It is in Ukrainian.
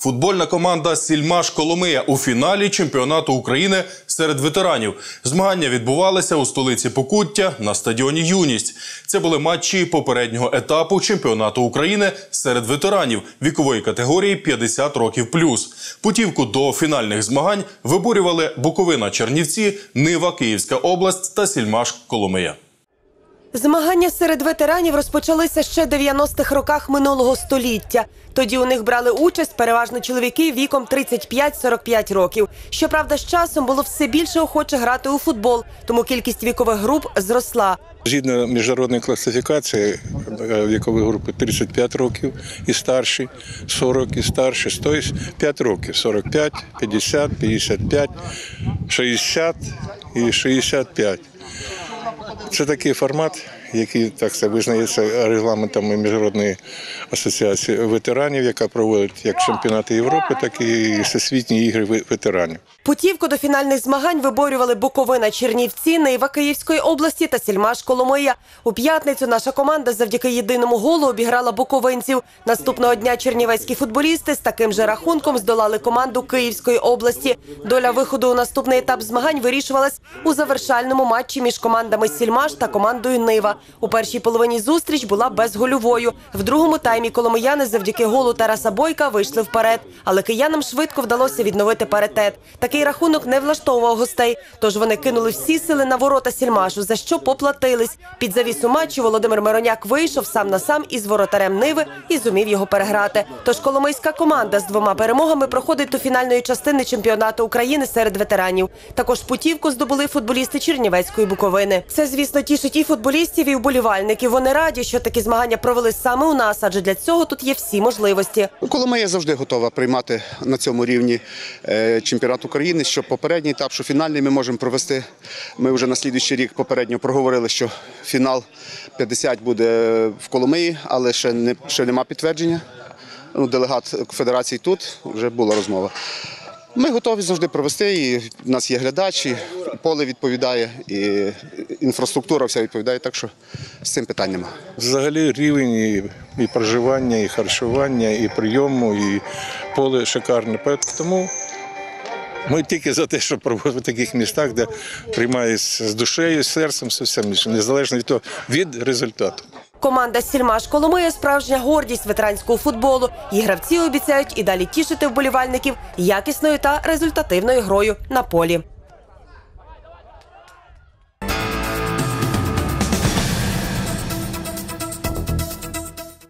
Футбольна команда Сільмаш Коломия у фіналі чемпіонату України серед ветеранів. Змагання відбувалися у столиці Покуття на стадіоні Юність. Це були матчі попереднього етапу чемпіонату України серед ветеранів вікової категорії 50 років плюс. Путівку до фінальних змагань виборювали Буковина Чернівці, Нива Київська область та Сільмаш Коломия. Змагання серед ветеранів розпочалися ще 90-х роках минулого століття. Тоді у них брали участь переважно чоловіки віком 35-45 років. Щоправда, з часом було все більше охоче грати у футбол, тому кількість вікових груп зросла. Згідно міжнародної класифікації е, вікової групи 35 років і старші, 40 і старші, 105 років, 45, 50, 55, 60 і 65. Це такий формат, який так сказати, визнається регламентами Міжнародної асоціації ветеранів, яка проводить як чемпіонати Європи, так і всесвітні ігри ветеранів. Путівку до фінальних змагань виборювали Буковина Чернівці, Нива Київської області та Сільмаш Коломия. У п'ятницю наша команда завдяки єдиному голу обіграла буковинців. Наступного дня чернівецькі футболісти з таким же рахунком здолали команду Київської області. Доля виходу у наступний етап змагань вирішувалась у завершальному матчі між командами Сільмаш та командою Нива. У першій половині зустріч була безгольовою. В другому таймі коломияни завдяки голу Тараса Бойка вийшли вперед. Але киянам швидко вдалося відновити паритет. Такий рахунок не влаштовував гостей. Тож вони кинули всі сили на ворота Сільмашу, за що поплатились. Під завісу матчу Володимир Мироняк вийшов сам на сам із воротарем Ниви і зумів його переграти. Тож коломийська команда з двома перемогами проходить до фінальної частини чемпіонату України серед ветеранів. Також путівку здобули футболісти Чернівецької Буковини. Це, звісно, тішить і футболістів, і вболівальників. Вони раді, що такі змагання провели саме у нас, адже для цього тут є всі можливості. Коломия завжди готова приймати на цьому рівні е, чемпіонат України. Що попередній етап, що фінальний ми можемо провести. Ми вже на слідуючий рік попередньо проговорили, що фінал 50 буде в Коломиї, але ще не ще нема підтвердження. Ну, делегат федерації тут вже була розмова. Ми готові завжди провести. І в нас є глядач, і поле відповідає, і інфраструктура вся відповідає. Так що з цим питань нема. Взагалі рівень і, і проживання, і харчування, і прийому, і поле шикарне. Тому ми тільки за те, щоб проводити в таких містах, де приймають з душею, з серцем, з усім, незалежно від того, від результату. Команда Сільмаш Коломия – справжня гордість ветеранського футболу. Її гравці обіцяють і далі тішити вболівальників якісною та результативною грою на полі.